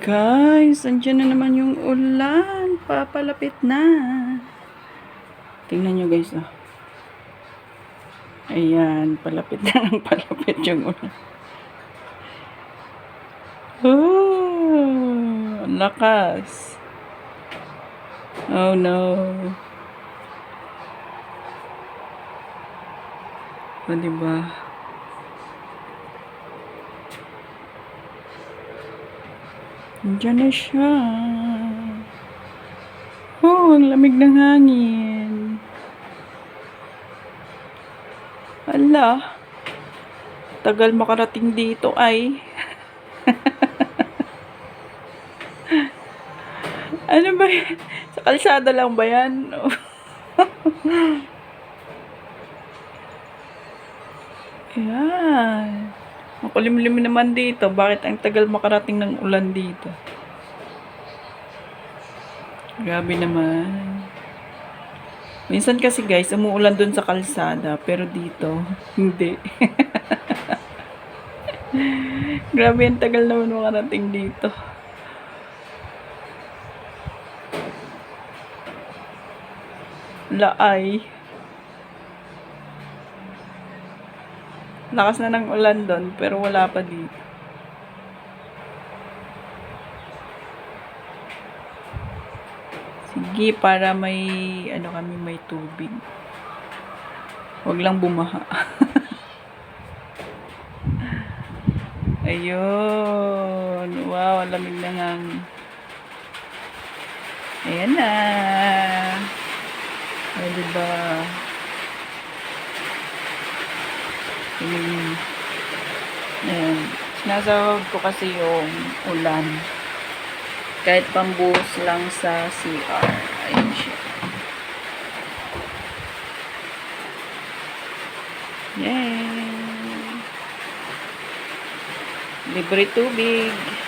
Guys, andyan na naman yung ulan. Papalapit na. Tingnan nyo guys, oh. Ayan, palapit na ng palapit yung ulan. Oh, lakas. Oh no. O, diba? Diyan na siya. Oh, ang lamig ng hangin. Ala. Tagal makarating dito ay. ano ba yan? Sa kalsada lang ba yan? Ayan. Makulimlim naman dito. Bakit ang tagal makarating ng ulan dito? Grabe naman. Minsan kasi guys, umuulan dun sa kalsada. Pero dito, hindi. Grabe, ang tagal naman makarating dito. Laay. Lakas na ng ulan doon, pero wala pa dito. Sige, para may, ano kami, may tubig. Huwag lang bumaha. Ayun. Wow, ang lamig na nga. Ayan na. O, diba? Ayan. Ayan. Sinasawag ko kasi yung ulan. Kahit pambuhos lang sa CR. Ayan siya. Yay! Libre tubig.